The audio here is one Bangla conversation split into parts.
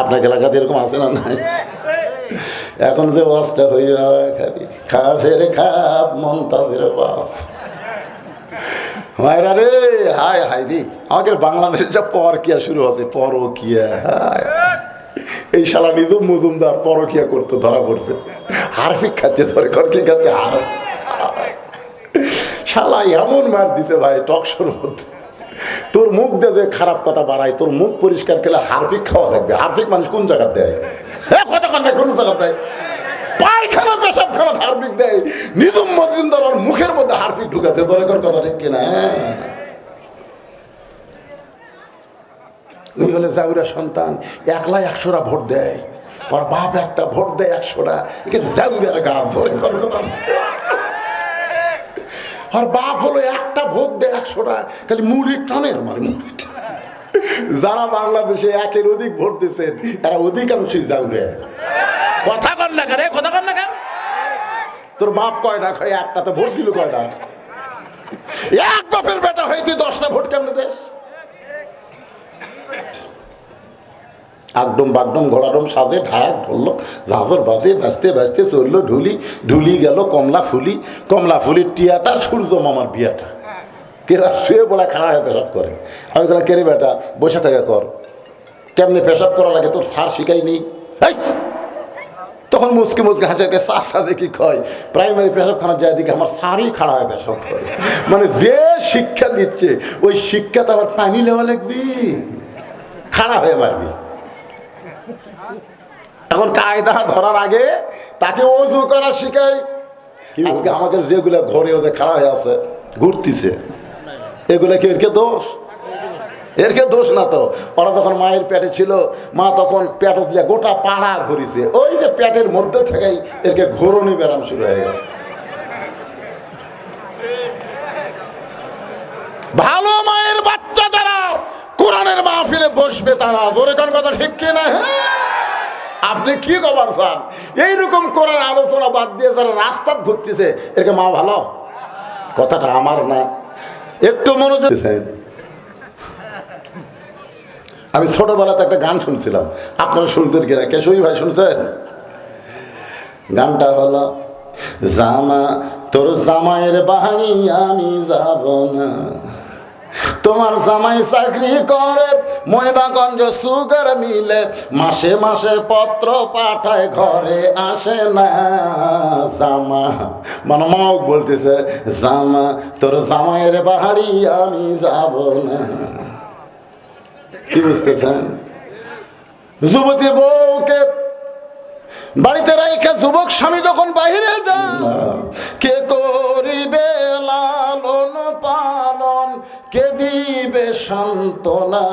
আপনার এলাকাতে এরকম আছে না নাই? এখন যে বসটা হয়ে খালি খা ফেরে খাপ মন্তাজের বাপ। মায়েরা রে, হায় হায় রে। আমাদের বাংলাদেশের যা পরকিয়া শুরু হচ্ছে পরকিয়া, হায়। এই শালা নিজম মজুমদার পরকিয়া করতে ধরা পড়ছে। হারফিক খাচ্ছে, ধরে কর কি খাচ্ছে, হার শালা এমন মার দিতে ভাই, টকশোর মধ্যে। তোর মুখ দিয়ে যে খারাপ কথা বাড়ায়, তোর মুখ পরিষ্কার করলে হারফিক খাওয়া লাগবে। হারফিক মানুষ কোন জায়গার দেয়? কোন দেয়? সন্তান একশোরা ভোট দেয়। ওর বাপ একটা ভোট দেয় গা ধরে কর আর বাপ হলো একটা ভোট দেয় একশোটা, খালি মুড়ির টানে আমার মুড়ির যারা বাংলাদেশে একের অধিক ভোট দিচ্ছেন তারা অধিকাংশই যাউরে কথা কর না রে কথা কর না তোর বাপ কয়টা খাই একটা তো ভোট দিল কয়টা এক বাপের বেটা হয়ে তুই দশটা ভোট কেমনে দেশ আগডম বাগডম ঘোড়াডম সাজে ঢাক ধরলো, ঝাঁঝর বাজে বাঁচতে বাঁচতে চলল ঢুলি ঢুলি গেল কমলা ফুলি, কমলা ফুলির টিয়াটা, সূর্য মামার বিয়াটা। কেরা শুয়ে পড়া খাড়া হয়ে পেশাব করে? আমি বললাম কেরে বেটা, বসে থেকে কর। কেমনে পেশাব করা লাগে? তোর সার শিখাই নেই! তখন মুসকে মুসকে হাঁচাকে চা সাজে কি কয় প্রাইমারি পেশাবখানা যায় দিকে আমার সারই খাড়া হয়ে পেশাব করে। মানে যে শিক্ষা দিচ্ছে, ওই শিক্ষা তো আবার পানি নেওয়া লাগবি। খাড়া হয়ে মারবি। এখন কায়দা ধরার আগে তাকে অজু করা শিখাই। আজকে আমাদের যেগুলো ঘরে ওদের খাড়া হয়ে আছে ঘুরতিছে এগুলো কি এরকে দোষ? এরকে দোষ না তো? ওরা তখন মায়ের পেটে ছিল মা তখন পেট দিয়ে গোটা পাড়া ঘুরিছে। ওই যে পেটের মধ্যে থেকেই এরকে ঘোরনি ব্যারাম শুরু হয়ে গেছে। ভালো মায়ের বাচ্চা যারা কোরআনের মাহফিলে বসবে তারা। ধরে কোন কথা ঠিক কিনা? হ্যাঁ। আপনি কি কবার চান এইরকম করার আলোচনা বাদ দিয়ে যারা রাস্তা ঘুরতেছে এরকে মা ভালো? কথাটা আমার না। একটু মনোযোগ। আমি ছোটবেলাতে একটা গান শুনছিলাম। আপনারা শুনছেন কিনা? কেশবী ভাই শুনছেন? গানটা হলো, জামা, তোর জামাইয়ের বাহানি আমি যাব না। তোমার জামাই চাকরি করে মহিমাগঞ্জ সুগার মিলে মাসে মাসে পত্র পাঠায় ঘরে আসে না। জামা মানে মাও বলতেছে জামা তোর জামাইয়ের বাহারি আমি যাব না। কি বুঝতেছেন? যুবতী বউকে বাড়িতে রাইখা যুবক স্বামী যখন বাহিরে যান কে করিবে লালন পালন কে দিবে সান্ত্বনা?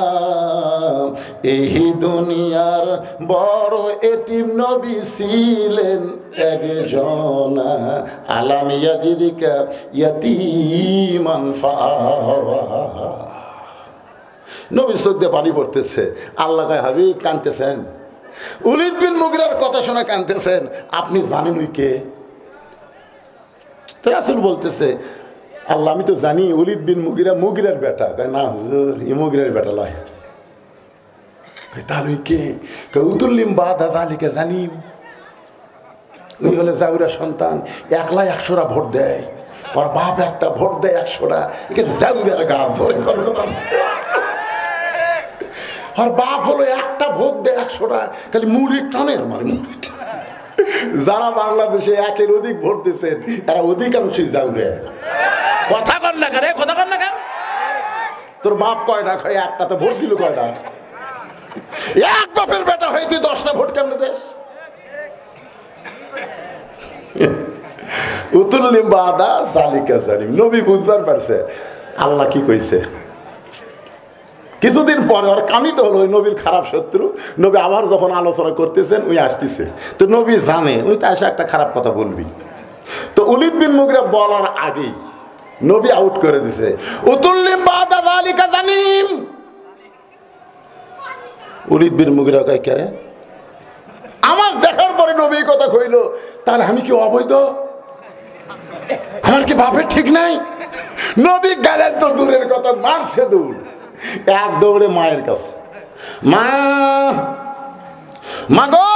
এই দুনিয়ার বড় এতিম নবী ছিলেন একজনা। আলামিয়া জিদিকা ইয়াতিমান ফাওয়া নবীর চোখ দিয়ে পানি পড়তেছে, আল্লাহ কয়, হাবিব কানতেছেন উলিদ বিন মুগরার কথা শোনা কানতেছেন আপনি জানেন কে? রাসুল বলতেছে আল্লাহ, আমি তো জানি উলিদ বিন মুগিরা মুগিরার বেটা। কয়, না হুজুর ই মুগিরার বেটা লয়। তাহলে কে? উতুল্লিম বা দাদা আলীকে জানি উনি হলে জাউরা সন্তান, একলা একশোরা ভোট দেয়। ওর বাপ একটা ভোট দেয় একশোরা। কিন্তু জাউরার গা ধরে আর বাপ হলো একটা ভোট দেয় একশোটা খালি মুড়ির টানের মারে মুড়ির টানে। যারা বাংলাদেশে একের অধিক ভোট দিচ্ছেন তারা অধিকাংশই যাউরে কথা কর না কেন কথা কর না কেন? তোর বাপ কয়টা খাই একটা তো ভোট দিল কয়টা এক বাপের বেটা হয়ে তুই দশটা ভোট কেমনে দেশ উতুল্লিম বাদা জালিকা জালিম। নবী বুঝবার পারছে আল্লাহ কি কইছে? কিছুদিন পরে ওর কামিত হলো, ওই নবীর খারাপ শত্রু। নবী আবার যখন আলোচনা করতেছেন ওই আসতেছে। তো নবী জানে ওই তো এসে একটা খারাপ কথা বলবি তো উলিদ বিন মুগরা বলার আগেই নবী আউট করে দিছে। উতুল্লিম বাদা জালিকা জানিম। উলিদ বিন মুগরা কয় কেরে আমার দেখার পরে নবী কথা কইলো, তাহলে আমি কি অবৈধ? আমার কি বাপের ঠিক নাই? নবী গেলেন তো দূরের কথা, মারছে দূর। এক দৌড়ে মায়ের কাছে। মা মাগো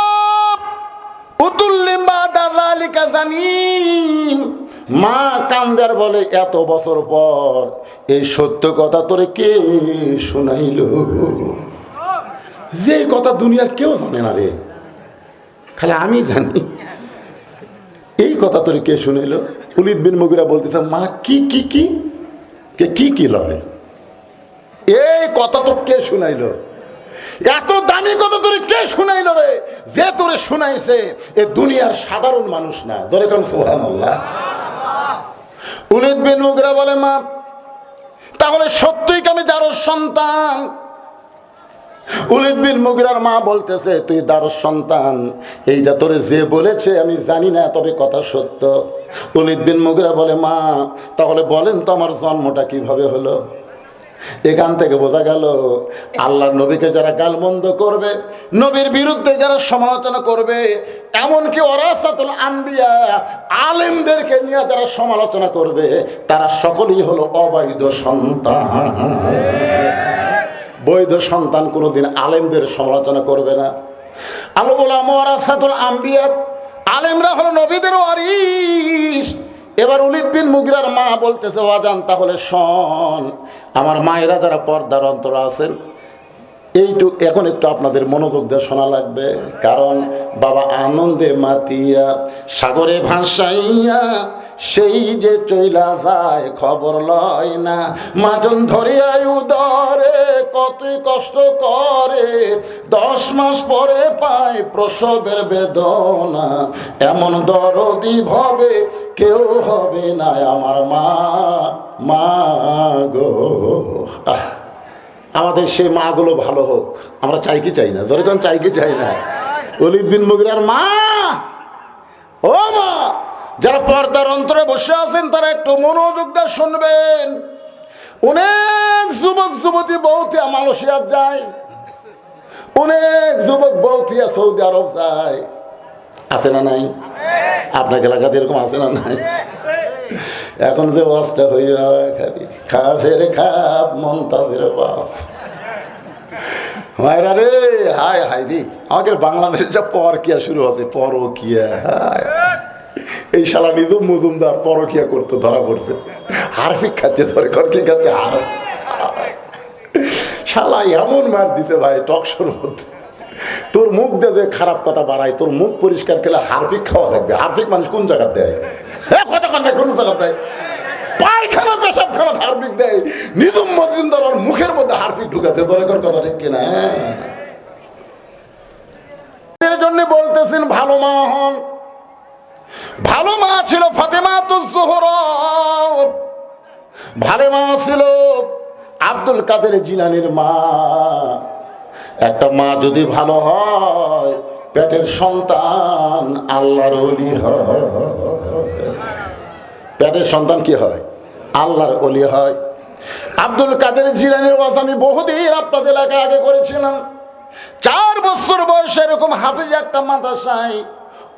উতুল্লিম্বা দাদালিকা জানিম। মা কান্দার বলে, এত বছর পর এই সত্য কথা তোরে কে শুনাইল? যে কথা দুনিয়ার কেউ জানে না রে। খালি আমি জানি। এই কথা তোরে কে শুনাইল? উলিদ বিন মুগিরা বলতেছে, মা, কি কি কি? কে, কি কি লয়? এই কথা তো কে শুনাইলো? এত দামি কথা তোরে কে শুনাইলো রে? যে তোরে শুনাইছে, এ দুনিয়ার সাধারণ মানুষ না। ধরে কোন সোহান উলিদ বিন মুগরা বলে, মা, তাহলে সত্যই কি আমি যারো সন্তান? উলিদ বিন মুগরার মা বলতেছে, তুই দারুর সন্তান। এইটা তোরে যে বলেছে, আমি জানি না, তবে কথা সত্য। উলিদ বিন মুগরা বলে, মা, তাহলে বলেন তো আমার জন্মটা কীভাবে হলো? এখান থেকে বোঝা গেল আল্লাহ নবীকে যারা গালমন্দ করবে, নবীর বিরুদ্ধে যারা সমালোচনা করবে, এমনকি অরাসাতুল আম্বিয়া আলেমদেরকে নিয়ে যারা সমালোচনা করবে, তারা সকলেই হলো অবৈধ সন্তান। বৈধ সন্তান কোনোদিন আলেমদের সমালোচনা করবে না। আলো বলাম ওরাসাতুল আম্বিয়া আলেমরা হলো নবীদের ওয়ারিস এবার উলিদ বিন মুগিরার মা বলতেছে ওয়াজান তাহলে শন, আমার মায়েরা যারা পর্দার অন্তর আছেন এইটু এখন একটু আপনাদের মনোযোগ দিয়ে শোনা লাগবে। কারণ বাবা আনন্দে মাতিয়া, সাগরে ভাসাইয়া সেই যে চইলা যায় খবর লয় না। মাজন ধরে আয়ু দরে কত কষ্ট করে। দশ মাস পরে পায় প্রসবের বেদনা। এমন দরদি ভবে কেউ হবে না আমার মা। মা গো। আমাদের সেই মাগুলো ভালো হোক। আমরা চাই কি চাই না? যেরকম চাই কি চাই না? অলিদ মুগিরার মা! ও মা! যারা পর্দার অন্তরে বসে আছেন, তারা একটু মনোযোগ দিয়ে শুনবেন। অনেক যুবক, যুবতী বৌথিয়া মালয়েশিয়ার যায়। অনেক যুবক বৌথিয়া সৌদি আরব যায়। আছে না নাই? আপনার এলাকাতে এরকম আছে না নাই? এখন যে হয়ে যায় খালি খা ফেরে খাপ মন্তাজের বাপ। মায়েরা রে, হায় হায় রে। আমাকে বাংলাদেশের যা পরকিয়া শুরু আছে পরকিয়া, হায়। এই শালা নিজুম মজুমদার পরকিয়া করতে ধরা পড়ছে। হারফিক খাচ্ছে ধরে কর কি খাচ্ছে? হার। শালা এমন মার দিছে ভাই টকশোর মধ্যে। তোর মুখ দিয়ে যে খারাপ কথা বাড়ায়, তোর মুখ পরিষ্কার খেলে হারফিক খাওয়া লাগবে। হারফিক মানুষ কোন জায়গার দেয়? কথা কথা কোন জায়গার দেয়? পায়খানা পেশাবখানা হারপিক দেয়। নিজম মজুমদার ওর মুখের মধ্যে হারপিক ঢুকাতে কর কথা ঠিক কিনা? জন্য বলতেছেন ভালো মা হন। ভালো মা ছিল ফাতেমা তো জোহরা। ভালো মা ছিল আব্দুল কাদের জিলানির মা। একটা মা যদি ভালো হয়, পেটের সন্তান আল্লাহর অলি হয়। পেটের সন্তান কি হয়? আল্লাহর অলি হয়। আব্দুল কাদের জিলানির ওয়াজ আমি বহুদিন আপনাদের এলাকায় আগে করেছিলাম। চার বছর বয়সে এরকম হাফিজ একটা মাদ্রাসায়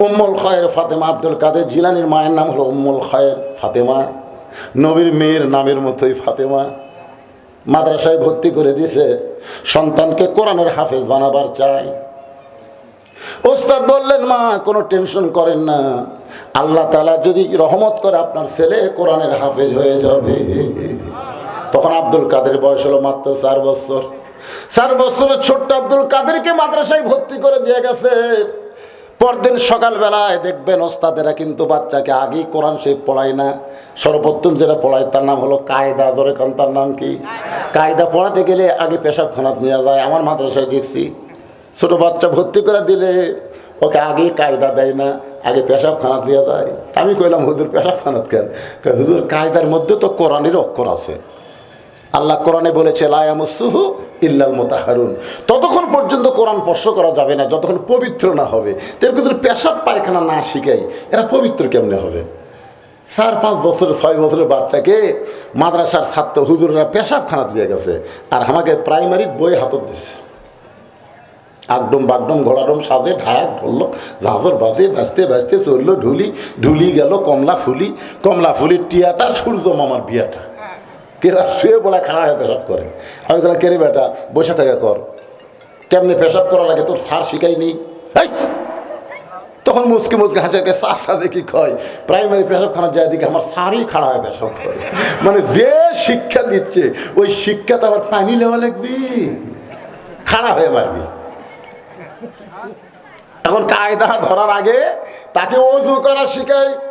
উম্মুল খয়ের ফাতেমা আব্দুল কাদের জিলানির মায়ের নাম হলো উম্মুল খয়ের ফাতেমা। নবীর মেয়ের নামের মতোই ফাতেমা। মাদ্রাসায় ভর্তি করে দিয়েছে। সন্তানকে কোরআনের হাফেজ বানাবার চাই। ওস্তাদ বললেন, মা, কোনো টেনশন করেন না। আল্লাহ তালা যদি রহমত করে আপনার ছেলে কোরআনের হাফেজ হয়ে যাবে। তখন আব্দুল কাদের বয়স হলো মাত্র চার বছর। চার বছরের ছোট্ট আব্দুল কাদেরকে মাদ্রাসায় ভর্তি করে দিয়ে গেছে। পরদিন সকালবেলায় দেখবেন ওস্তাদেরা কিন্তু বাচ্চাকে আগেই কোরআন সে পড়ায় না। সর্বোত্তম যেটা পড়ায় তার নাম হলো কায়দা। ধরে কারণ তার নাম কি? কায়দা পড়াতে গেলে আগে পেশাবখানাত নিয়ে যায়। আমার মাদ্রাসায় দেখছি, ছোট বাচ্চা ভর্তি করে দিলে ওকে আগে কায়দা দেয় না, আগে পেশাব পেশাবখানাত দিয়ে যায়। আমি কইলাম, হুজুর পেশাবখানাত কেন? হুজুর, কায়দার মধ্যে তো কোরআনের অক্ষর আছে। আল্লাহ কোরআনে বলেছে লায়ামুসুহু ইল্লাল মোতাহারুন। ততক্ষণ পর্যন্ত কোরআন স্পর্শ করা যাবে না, যতক্ষণ পবিত্র না হবে। এর কিন্তু পেশাব পায়খানা না শিখাই, এরা পবিত্র কেমনে হবে? চার পাঁচ বছরের ছয় বছরের বাচ্চাকে মাদ্রাসার ছাত্র হুজুররা পেশাবখানা দিয়ে গেছে, আর আমাকে প্রাইমারি বই হাতত দিছে। আগডম বাগডম, ঘোড়াডম সাজে ঢাক ধরলো, ঝাঁঝর বাজে বাঁচতে বাঁচতে চলল, ঢুলি ঢুলি গেল, কমলা ফুলি, কমলা ফুলির টিয়াটা, সূর্য মামার বিয়াটা। কেরা শুয়ে পড়া খাড়া হয়ে পেশাব করে। আমি বললাম কেরে বেটা, বসে থেকে কর। কেমনি পেশাব করা লাগে তোর সার শিখাইনি এই! তখন মুসকে মুসকে হাসে চা সাজে কি কয়? প্রাইমারি পেশাবখানা যায় দিকে আমার সারই খাড়া হয় পেশাব করে। মানে যে শিক্ষা দিচ্ছে, ওই শিক্ষা তো আবার পানি নেওয়া লাগবি। খাড়া হয়ে মারবি। এখন কায়দা ধরার আগে তাকে অজু করা শিখায়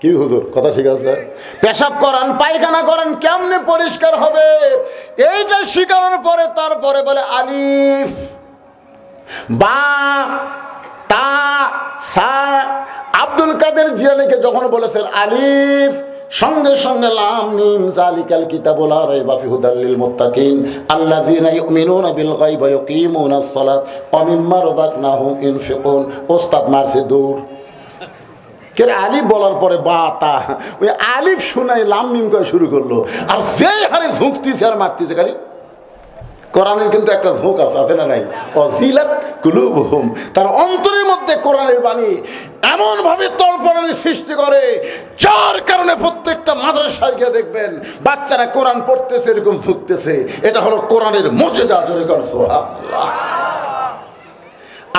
কি হুজুর, কথা ঠিক আছে? পেশাব করান, পায়খানা করেন, কেমনে পরিষ্কার হবে? এইটা শিখানোর পরে তারপরে বলে আলিফ, বা, তা, সা, আব্দুল কাদের জিয়ানিকে যখন বলেছেন আলিফ, সঙ্গে সঙ্গে লাম, মিম, জালিকাল কিতাবুল লা রাইবা ফি হুদাল লিল মুত্তাকিন, আল্লাযীনা ইউমিনুনা বিল গায়বি ওয়া ইউকিমুনাস সালাত, ওয়া মিম্মা রাযাকনাহুম ইনফিকুন। ওস্তাদ মারছে দৌড় কে রে, আলিফ বলার পরে বা তা ওই আলিফ শুনাই লাম মিম করে শুরু করল। আর যেই হারে ঝুঁকতিছে আর মারতেছে খালি। কোরআনের কিন্তু একটা ঝোঁক আছে আছে না নাই? অজিলাত কুলুবহুম। তার অন্তরের মধ্যে কোরআনের বাণী এমনভাবে ভাবে সৃষ্টি করে যার কারণে প্রত্যেকটা মাদ্রাসায় গিয়ে দেখবেন বাচ্চারা কোরআন পড়তেছে এরকম ঝুঁকতেছে। এটা হলো কোরআনের মজেদা জোরে কর সুবহানাল্লাহ।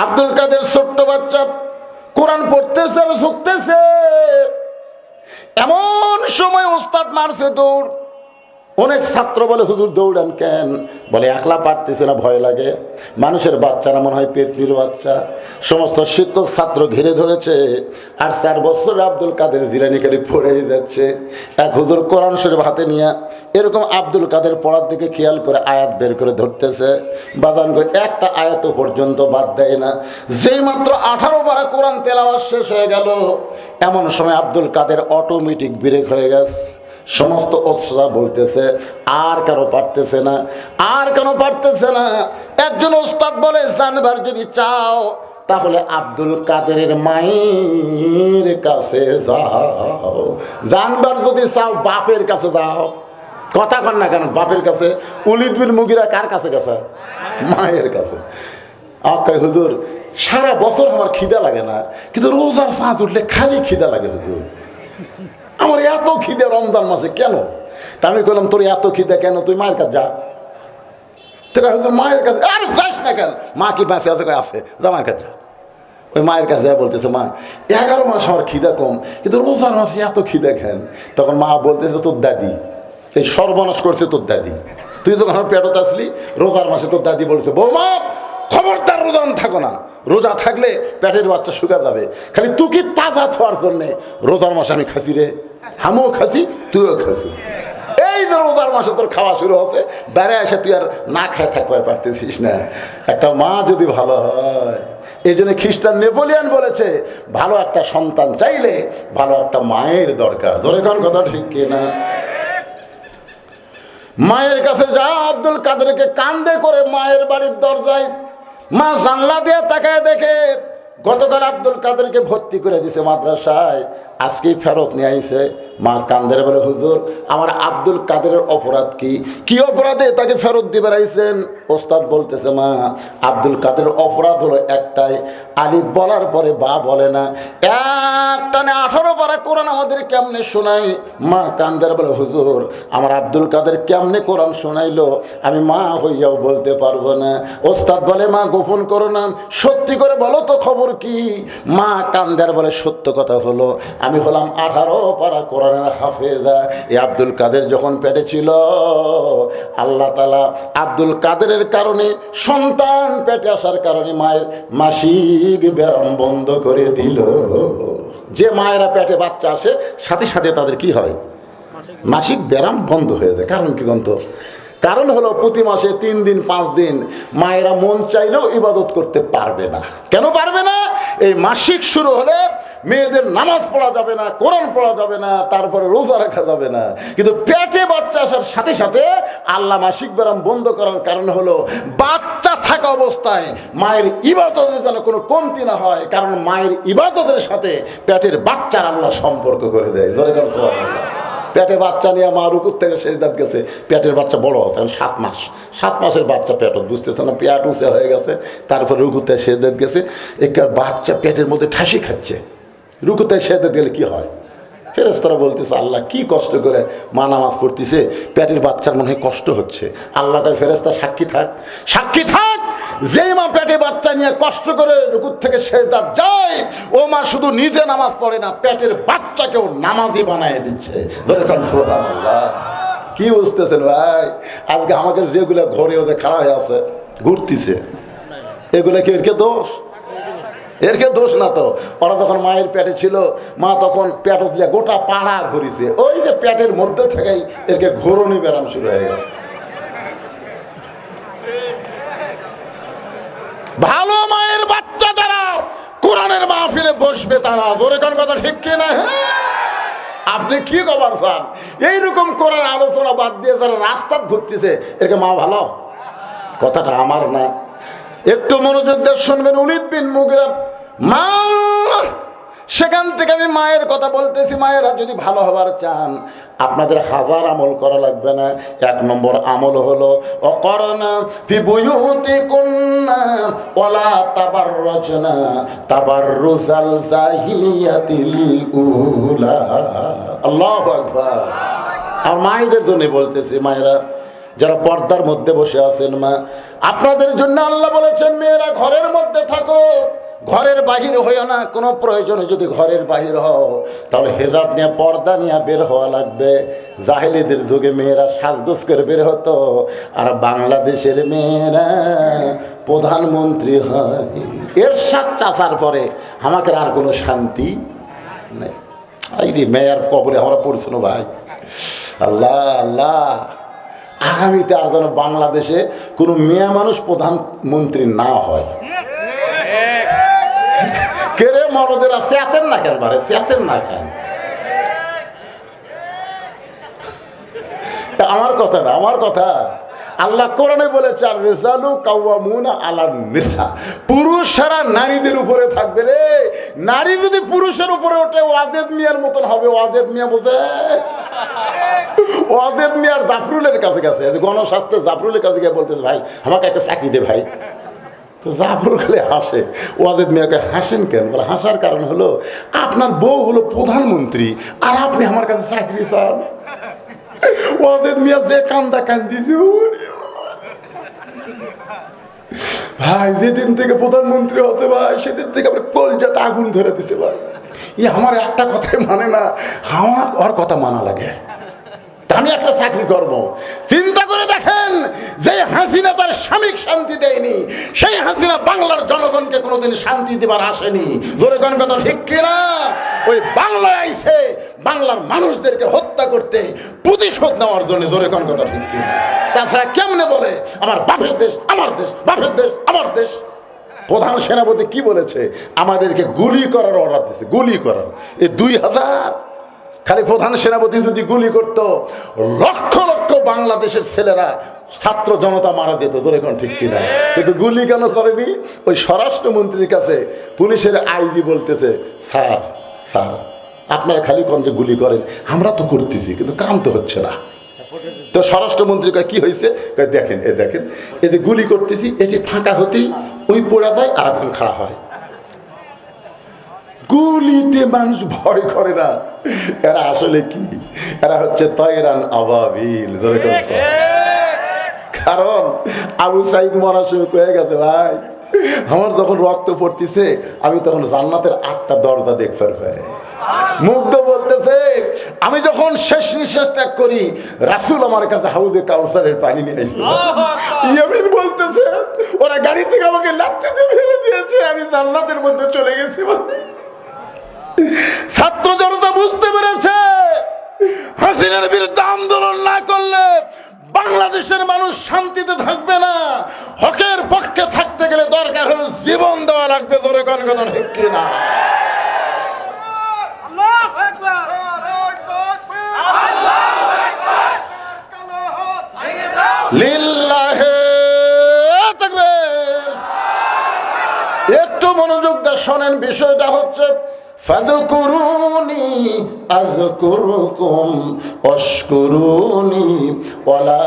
আব্দুল কাদের ছোট্ট বাচ্চা কোরআন পড়তেছে আর শুকতেছে। এমন সময় ওস্তাদ মারছে দৌড়। অনেক ছাত্র বলে, হুজুর দৌড়ান কেন? বলে, একলা পারতেছে না, ভয় লাগে। মানুষের বাচ্চারা মনে হয় পেতনির বাচ্চা। সমস্ত শিক্ষক ছাত্র ঘিরে ধরেছে। আর চার বছর আব্দুল কাদের জিরানিকারি পড়েই যাচ্ছে। এক হুজুর কোরআন শরীফ হাতে নিয়ে এরকম আব্দুল কাদের পড়ার দিকে খেয়াল করে আয়াত বের করে ধরতেছে। বাদান করে একটা আয়াত পর্যন্ত বাদ দেয় না। যেই মাত্র আঠারো বারা কোরআন তেলাওয়াত শেষ হয়ে গেল, এমন সময় আব্দুল কাদের অটোমেটিক ব্রেক হয়ে গেছে। সমস্ত ওস্তাদ বলতেছে, আর কেন পারতেছে না, আর কেন পারতেছে না? একজন ওস্তাদ বলে, জানবার যদি চাও, তাহলে আব্দুল কাদেরের মায়ের কাছে যাও। জানবার যদি চাও, বাপের কাছে যাও। কথা কন না কেন, বাপের কাছে? উলিদবির মুগিরা কার কাছে গেছে? মায়ের কাছে। আকাই হুজুর, সারা বছর আমার খিদা লাগে না, কিন্তু রোজার ফাঁদ উঠলে খালি খিদা লাগে, হুজুর। আমার এত খিদে রমজান মাসে, কেন? তা আমি বললাম তোর এত খিদে কেন? তুই মায়ের কাছে যা। তোর মায়ের কাছে, আর যাস না কেন? মা কি বাঁচে আছে? আছে, যা মায়ের কাছে যা। ওই মায়ের কাছে যা বলতেছে, মা, এগারো মাস আমার খিদা কম, কিন্তু রোজার মাসে এত খিদে খান তখন মা বলতেছে, তোর দাদি, এই সর্বনাশ করছে তোর দাদি। তুই যখন আমার পেটত আসলি, রোজার মাসে তোর দাদি বলছে, বৌমা, খবরদার রোজান থাকো না। রোজা থাকলে পেটের বাচ্চা শুকা যাবে। খালি তুই কি তাজা থার জন্যে রোজার মাসে আমি খাসি রে? আমিও খাসি, তুইও খাসি। এই যে রোজার মাসে তোর খাওয়া শুরু হচ্ছে বেড়ে এসে তুই আর না খায় থাকতে পারতেছিস না। একটা মা যদি ভালো হয়, এই জন্য খ্রিস্টান নেপোলিয়ান বলেছে, ভালো একটা সন্তান চাইলে ভালো একটা মায়ের দরকার। ধরে কোন কথা ঠিক কিনা মায়ের কাছে যা আব্দুল কাদেরকে কান্দে করে মায়ের বাড়ির দরজায়, মা জানলা দিয়ে তাকায় দেখে গতকাল আব্দুল কাদেরকে ভর্তি করে দিছে মাদ্রাসায়। আজকেই ফেরত নিয়ে আইছে। মা কান্দের বলে, হুজুর, আমার আব্দুল কাদেরের অপরাধ কি? কি অপরাধে? তাকে ফেরত দিবে আইছেন। ওস্তাদ বলতেছে, মা, আব্দুল কাদের অপরাধ হলো একটাই আলিফ বলার পরে বা বলে না। একটানে আঠারো পারা কোরআন আমাদের কেমনে শোনাই? মা কান্দার বলে, হুজুর, আমার আব্দুল কাদের কেমনে কোরআন শোনাইলো? আমি মা হইয়াও বলতে পারব না। ওস্তাদ বলে, মা, গোপন করো না। সত্যি করে বলো তো খবর কি? মা কান্দার বলে, সত্য কথা হলো, আমি হলাম আঠারো পারা কোরআনের হাফেজা। এই আব্দুল কাদের যখন পেটে ছিল, আল্লাহ তালা আব্দুল কাদেরের কারণে সন্তান পেটে আসার কারণে মায়ের মাসিক ব্যায়াম বন্ধ করে দিল। যে মায়েরা পেটে বাচ্চা আসে, সাথে সাথে তাদের কি হয়? মাসিক ব্যায়াম বন্ধ হয়ে যায়। কারণ কি গন্ত কারণ হলো প্রতি মাসে তিন দিন, পাঁচ দিন মায়েরা মন চাইলেও ইবাদত করতে পারবে না। কেন পারবে না? এই মাসিক শুরু হলে মেয়েদের নামাজ পড়া যাবে না, কোরআন পড়া যাবে না, তারপরে রোজা রাখা যাবে না। কিন্তু পেটে বাচ্চা আসার সাথে সাথে আল্লাহ মাসিক ব্যায়াম বন্ধ করার কারণ হলো বাচ্চা থাকা অবস্থায় মায়ের ইবাদতের যেন কোনো কমতি না হয়, কারণ মায়ের ইবাদতের সাথে পেটের বাচ্চার আল্লাহ সম্পর্ক করে দেয়। জোরে পেটে বাচ্চা নিয়ে মা রুকুর থেকে শেষ দাঁত গেছে, পেটের বাচ্চা বড় আছে সাত মাস। সাত মাসের বাচ্চা পেট বুঝতেছে না? পেট উঁচে হয়ে গেছে, তারপরে রুকুর থেকে শেষ দাঁত গেছে একটা বাচ্চা পেটের মধ্যে ঠাসি খাচ্ছে। রুকুতে দাঁত গেলে কি হয়? ফেরেস্তারা বলতেছে, আল্লাহ কি কষ্ট করে মা নামাজ পড়তেছে, পেটের বাচ্চার মনে হয় কষ্ট হচ্ছে। আল্লাহ কয় ফেরেস্তা সাক্ষী থাক সাক্ষী থাক! যেই মা পেটে বাচ্চা নিয়ে কষ্ট করে রুকুর থেকে সেজদা যায়, ও মা শুধু নিজে নামাজ পড়ে না, পেটের বাচ্চাকেও নামাজি বানায় দিচ্ছে। ধরে সুবহানাল্লাহ। কি বুঝতেছেন ভাই? আজকে আমাকে যেগুলো ঘরে ওদের খাড়া হয়ে আছে, ঘুরতিছে, এগুলো কি এরকে দোষ? এরকে দোষ না তো। ওরা তখন মায়ের পেটে ছিল, মা তখন পেট দিয়ে গোটা পাড়া ঘুরিছে। ওই যে পেটের মধ্যে থেকেই এরকে ঘোরনি ব্যারাম শুরু হয়ে গেছে। ভালো মায়ের বাচ্চা যারা, কোরআনের মাহফিলে বসবে তারা। ধরে কোন কথা ঠিক কিনা হ্যাঁ আপনি কি খবর চান? এইরকম কোরআন আলোচনা বাদ দিয়ে যারা রাস্তা ঘুরতেছে এরকে মা ভালো? কথাটা আমার না। একটু মনোযোগ দিয়ে শুনবেন উনিদ বিন মুগরা মা, সেখান থেকে আমি মায়ের কথা বলতেছি, মায়েরা যদি ভালো হবার চান, আপনাদের হাজার আমল করা লাগবে না। এক নম্বর আমল হলো আল্লাহু আকবার। আর মায়েদের জন্য বলতেছি, মায়েরা যারা পর্দার মধ্যে বসে আছেন মা, আপনাদের জন্য আল্লাহ বলেছেন, মেয়েরা ঘরের মধ্যে থাকো, ঘরের বাহির হইও না, কোনো প্রয়োজনে যদি ঘরের বাহির হও, তাহলে হেজাব নিয়ে, পর্দা নিয়ে বের হওয়া লাগবে। জাহেলিদের যুগে মেয়েরা সাজগোজ করে বের হতো, আর বাংলাদেশের মেয়েরা প্রধানমন্ত্রী হয়। এর সাত চাষার পরে আমাকে আর কোনো শান্তি নেই। রে মেয়ার কবরে আমরা পড়ছি না ভাই। আল্লাহ আল্লাহ। আগামীতে আর যেন বাংলাদেশে কোনো মেয়ে মানুষ প্রধানমন্ত্রী না হয়। কেরে মরদেরা, স্যাতের না কেন পারে স্যাতের না কেন? আমার কথা না, আমার কথা আল্লাহ কোরআনে বলেছে, আর রেজালু কাওয়ামুনা আলা নিসা। পুরুষরা নারীদের উপরে থাকবে রে। নারী যদি পুরুষের উপরে ওঠে, ওয়াজেদ মিয়ার মতন হবে। ওয়াজেদ মিয়া বোঝে ওয়াজেদ মিয়ার জাফরুলের কাছে গেছে। গণস্বাস্থ্য জাফরুলের কাছে গিয়ে বলতেছে, ভাই, আমাকে একটা চাকরি দে ভাই। তো জাফর খালি হাসে। ওয়াজেদ মিয়াকে হাসেন কেন? বলে, হাসার কারণ হলো, আপনার বউ হলো প্রধানমন্ত্রী, আর আপনি আমার কাছে চাকরি চান। ওয়াজেদ মিয়া যে কান্দা কান্দিছে ওরে বাবা। ভাই, যেদিন থেকে প্রধানমন্ত্রী হতে ভাই, সেদিন থেকে আমার কলজাতে আগুন ধরে দিছে ভাই। ই, আমার একটা কথাই মানে না, আমার ওর কথা মানা লাগে। আমি একটা চাকরি করব। চিন্তা করে দেখেন, যে হাসিনা তার স্বামীক শান্তি দেয়নি, সেই হাসিনা বাংলার জনগণকে কোনোদিন শান্তি দেবার আসেনি। জোরে কোন কথা ঠিক কিনা? ওই বাংলায় আইসে বাংলার মানুষদেরকে হত্যা করতে প্রতিশোধ নেওয়ার জন্য জোরে কোন কথা ঠিক তাছাড়া কেমনে বলে, আমার বাপের দেশ, আমার দেশ, বাপের দেশ, আমার দেশ প্রধান সেনাপতি কি বলেছে? আমাদেরকে গুলি করার অর্ডার দিয়েছে গুলি করার। এই দুই হাজার। খালি প্রধান সেনাপতি যদি গুলি করত, লক্ষ লক্ষ বাংলাদেশের ছেলেরা ছাত্র জনতা মারা যেত তোর এখন ঠিক কিনা? কিন্তু গুলি কেন করেনি? ওই স্বরাষ্ট্রমন্ত্রীর কাছে পুলিশের আইজি বলতেছে, স্যার স্যার আপনারা খালি কোন যে গুলি করেন। আমরা তো করতেছি, কিন্তু কাম তো হচ্ছে না। তো স্বরাষ্ট্রমন্ত্রী কয়, কি হয়েছে দেখেন, এ দেখেন, এই যে গুলি করতেছি এটি ফাঁকা হতেই ওই পোড়া যায় আর এখন খাড়া হয়। গুলিতে মানুষ ভয় করে না। এরা আসলে কি? এরা হচ্ছে তয়রান আবাবিল। কারণ আবু সাইদ মরার সময় কয়ে গেছে, ভাই, আমার যখন রক্ত পড়তেছে, আমি তখন জান্নাতের আটটা দরজা দেখতে পাই। মুগ্ধ বলতেছে আমি যখন শেষ নিঃশ্বাস ত্যাগ করি রাসুল আমার কাছে হাউজে কাউসারের পানি নিয়ে এসেছিল ইয়ামিন বলতেছে ওরা গাড়ি থেকে আমাকে লাথি ফেলে দিয়েছে আমি জান্নাতের মধ্যে চলে গেছি ছাত্র জনতা বুঝতে পেরেছে হাসিনার বিরুদ্ধে আন্দোলন না করলে বাংলাদেশের মানুষ শান্তিতে থাকবে না। হকের পক্ষে থাকতে গেলে দরকার হলো জীবন দেওয়া লাগবে ধরে কোন কথা ঠিক কিনা আল্লাহু আকবার আল্লাহু আকবার লিল্লাহে তাকবীর একটু মনোযোগ দিয়ে শোনেন বিষয়টা হচ্ছে ওয়ালা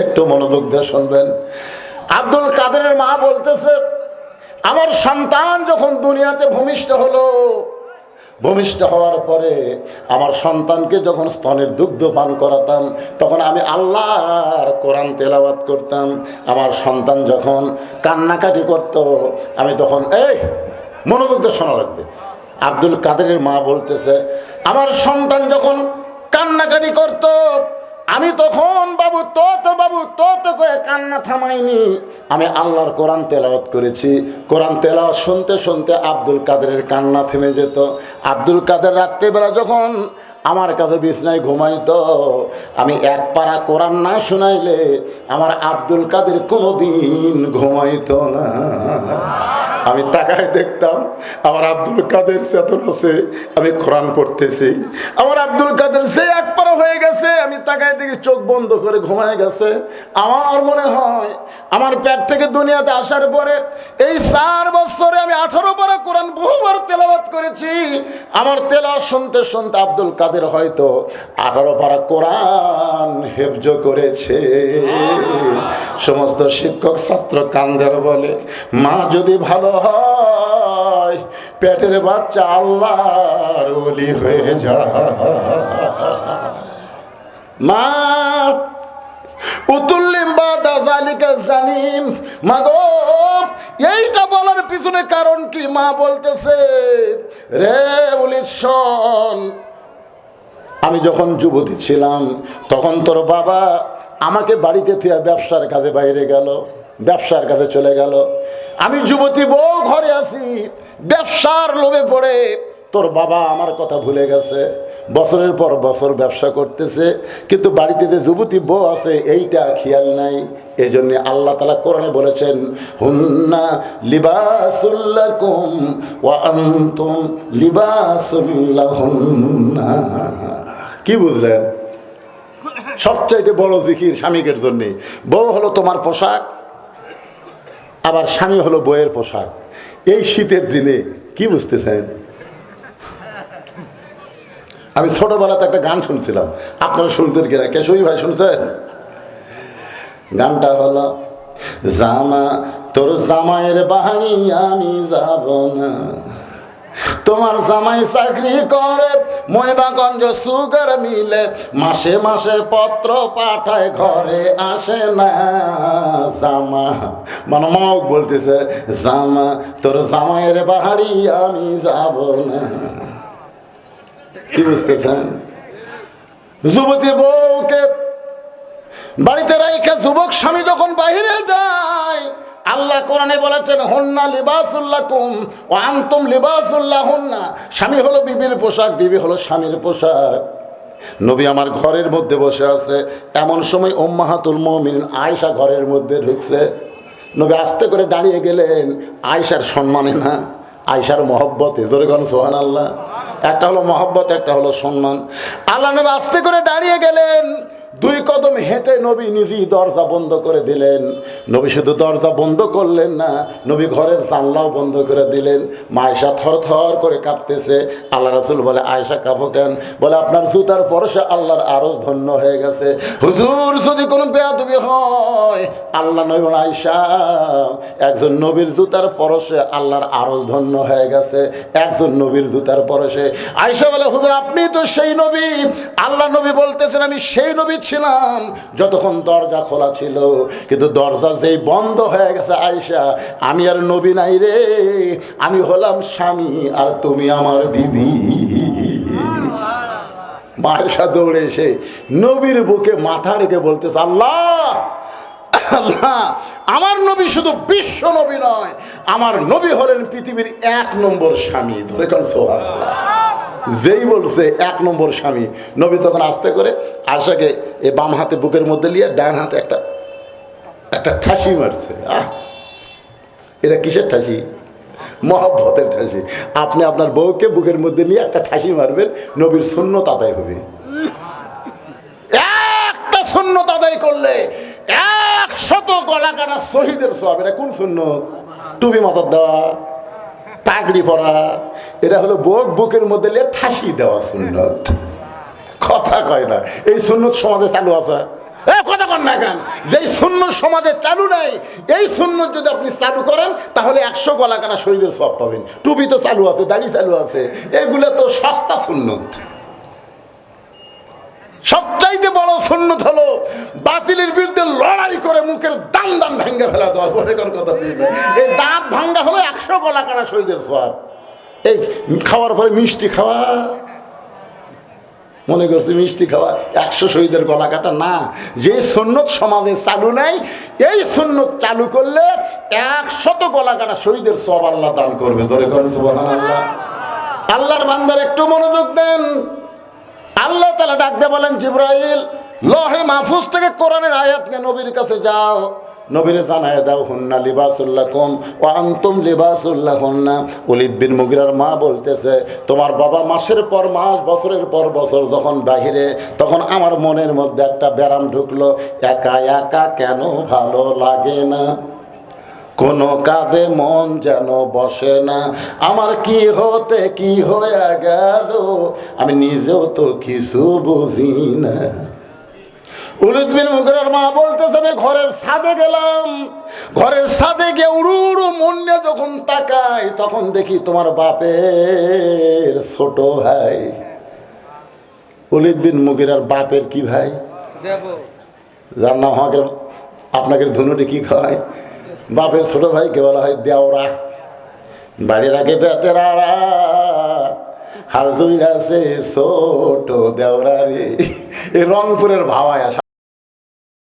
একটু মনোযোগ দিয়ে শুনবেন। আব্দুল কাদেরের মা বলতেছে, আমার সন্তান যখন দুনিয়াতে ভূমিষ্ঠ হলো ভূমিষ্ঠ হওয়ার পরে আমার সন্তানকে যখন স্তনের দুগ্ধ পান করাতাম, তখন আমি আল্লাহর কোরআন তেলাবাদ করতাম। আমার সন্তান যখন কান্নাকাটি করত, আমি তখন, এই, মনোযোগ দিয়ে শোনা লাগবে। আব্দুল কাদেরের মা বলতেছে, আমার সন্তান যখন কান্নাকাটি করত আমি তখন বাবু তো তো বাবু তো তো করে কান্না থামাইনি। আমি আল্লাহর কোরআন তেলাওয়াত করেছি। কোরআন তেলাওয়াত শুনতে শুনতে আব্দুল কাদেরের কান্না থেমে যেত। আব্দুল কাদের রাত্রেবেলা যখন আমার কাছে বিছনায় ঘুমাইত, আমি এক পারা কোরআন না শোনাইলে আমার আব্দুল কাদের কোনোদিন ঘুমাইত না। আমি তাকায় দেখতাম, আমার আব্দুল কাদের চেতন আছে, আমি কোরআন পড়তেছি। আমার আব্দুল কাদের সে এক পারা হয়ে আমি তাকায় দেখি চোখ বন্ধ করে ঘুমায় গেছে। আমার মনে হয়, আমার পেট থেকে দুনিয়াতে আসার পরে এই চার বছরে আমি আঠারো পারা কোরআন বহুবার তেলাবাত করেছি। আমার তেলা শুনতে শুনতে আব্দুল কাদের হয়তো আঠারো পারা কোরআন হেফজ করেছে। সমস্ত শিক্ষক ছাত্র কান্দের বলে, মা, যদি ভালো হয়, পেটের বাচ্চা আল্লাহর ওলি হয়ে যায়। এইটা বলার পিছনে কারণ কি? মা বলতেছে, রে আমি যখন যুবতী ছিলাম, তখন তোর বাবা আমাকে বাড়িতে থিয়া ব্যবসার কাজে বাইরে গেল, ব্যবসার কাজে চলে গেল। আমি যুবতী বউ ঘরে আছি, ব্যবসার লোভে পড়ে, তোর বাবা আমার কথা ভুলে গেছে। বছরের পর বছর ব্যবসা করতেছে, কিন্তু বাড়িতে যে যুবতী বউ আছে, এইটা খেয়াল নাই। এই জন্যে আল্লাহ তালা কোরআনে বলেছেন, হুন্না লিবাসুল্লাকুম লিবাসুল্লাহুন্না কি বুঝলেন? সবচাইতে বড় জিকির স্বামীকের জন্যে। বউ হলো তোমার পোশাক, আবার স্বামী হলো বইয়ের পোশাক। এই শীতের দিনে কি বুঝতেছেন? আমি ছোটবেলাতে একটা গান শুনছিলাম। আপনারা শুনছেন কিনা? কেশবী ভাই শুনছেন? গানটা হলো, জামা, তোর জামাইয়ের বাহানি আমি যাব না। তোমার জামাই চাকরি করে মহিমাগঞ্জ সুগার মিলে, মাসে মাসে পত্র পাঠায়, ঘরে আসে না। জামা। মানে মাও বলতেছে, জামা, তোর জামাইয়ের বাহারি আমি যাব না। কি বুঝতেছেন যুবতী বউকে বাড়িতে রাইখা যুবক স্বামী যখন বাহিরে যায়, আল্লাহ কোরআনে বলেছেন, হন্না লিবাসুল্লাহ কুম ও আন্তম লিবাসুল্লাহ হন্না স্বামী হলো বিবির পোশাক, বিবি হলো স্বামীর পোশাক। নবী আমার ঘরের মধ্যে বসে আছে। এমন সময় ওম্মাহাতুল মমিন আয়সা ঘরের মধ্যে ঢুকছে। নবী আস্তে করে দাঁড়িয়ে গেলেন। আয়সার সম্মানে না। আয়সার এজোর জোরেগণ সোহান আল্লাহ একটা হলো মহব্বত, একটা হলো সম্মান। আল্লাহ আস্তে করে দাঁড়িয়ে গেলেন। দুই কদম হেঁটে নবী নিজেই দরজা বন্ধ করে দিলেন। নবী শুধু দরজা বন্ধ করলেন না, নবী ঘরের জানলাও বন্ধ করে দিলেন। মায়েশা থর থর করে কাঁপতেছে। আল্লাহ রাসুল বলে আয়সা কাঁপো কেন? বলে, আপনার জুতার পরশে আল্লাহর আরও ধন্য হয়ে গেছে। হুজুর, যদি কোনো বেয়াদবি হয়, আল্লাহ নবী আয়সা একজন নবীর জুতার পরশে আল্লাহর আরও ধন্য হয়ে গেছে। একজন নবীর জুতার পরশে। আয়সা বলে, হুজুর, আপনি তো সেই নবী। আল্লাহ নবী বলতেছেন, আমি সেই নবী ছিলাম যতক্ষণ দরজা খোলা ছিল, কিন্তু দরজা যেই বন্ধ হয়ে গেছে আয়সা আমি আর নবী নাই রে। আমি হলাম স্বামী, আর তুমি আমার বিবি। মায়েশা দৌড়ে এসে নবীর বুকে মাথা রেখে বলতেছে, আল্লাহ আল্লাহ, আমার নবী শুধু বিশ্ব নবী নয়, আমার নবী হলেন পৃথিবীর এক নম্বর স্বামী। ধরে কোন সোহাল্লাহ যেই বলছে এক নম্বর স্বামী। নবী তখন আস্তে করে আশাকে এই বাম হাতে বুকের মধ্যে নিয়ে ডান হাতে একটা একটা ঠাসি মারছে। আহ! এটা কিসের ঠাসি? মহব্বতের ঠাসি। আপনি আপনার বউকে বুকের মধ্যে নিয়ে একটা ঠাসি মারবেন, নবীর শূন্য তাদাই হবে। একটা শূন্য আদায় করলে একশত গলা কাটা শহীদের সব এটা কোন শূন্য টুপি মাথার দেওয়া। পাগড়ি পরা। এটা হলো বুক, বুকের মধ্যে নিয়ে ঠাসি দেওয়া সুন্নত। কথা কয় না, এই সুন্নত সমাজে চালু আছে। না কেন, যেই শূন্য সমাজে চালু নাই, এই শূন্য যদি আপনি চালু করেন, তাহলে একশো গলা শরীরের সব পাবেন। টুপি তো চালু আছে, দাড়ি চালু আছে। এগুলো তো সস্তা সুন্নত সবচাইতে বড় সুন্নত হলো বাতিলের বিরুদ্ধে লড়াই করে মুখের দান দান ভেঙে ফেলা দেওয়া কথা? এই দাঁত ভাঙ্গা হলো একশো গলা কাটা শহীদের সব এই খাওয়ার পরে মিষ্টি খাওয়া। মনে করছে মিষ্টি খাওয়া একশো শহীদের গলা কাটা। না, যে সন্ন্যত সমাজে চালু নাই, এই সন্ন্যত চালু করলে একশত গলা কাটা শহীদের সব আল্লাহ দান করবে। ধরে আল্লাহ আল্লাহর বান্দার একটু মনোযোগ দেন। আল্লাহ তালা ডাকতে বলেন, জিব্রাইল লহে মাহফুজ থেকে কোরআনের আয়াত নিয়ে নবীর কাছে যাও। নবীরে জানায় দাও, হুন্না লিবাসুল্লাহ কম ও আন্তম লিবাসুল্লাহ হুন্না উলিদ বিন মুগিরার মা বলতেছে, তোমার বাবা মাসের পর মাস, বছরের পর বছর যখন বাহিরে, তখন আমার মনের মধ্যে একটা ব্যারাম ঢুকলো, একা একা কেন ভালো লাগে না? কোনো কাজে মন যেন বসে না। আমার কি হতে, কি হয়ে গেল? আমি নিজেও তো কিছু বুঝি না। উলিদ বিন মুগরের মা বলতেছে আমি ঘরের ছাদে গেলাম। ঘরের ছাদে গিয়ে উড়ু উড়ু মন যখন তাকাই তখন দেখি তোমার বাপের ছোট ভাই। উলিদ বিন মুগিরার বাপের কি ভাই? যার নাম আমাকে আপনাকে ধনুটি কি খাওয়ায়? বাপের ছোট ভাইকে বলা হয় দেওরা। বাড়ির আগে বেতেরা হাল আছে ছোট দেওরা রে। এই রংপুরের ভাওয়ায়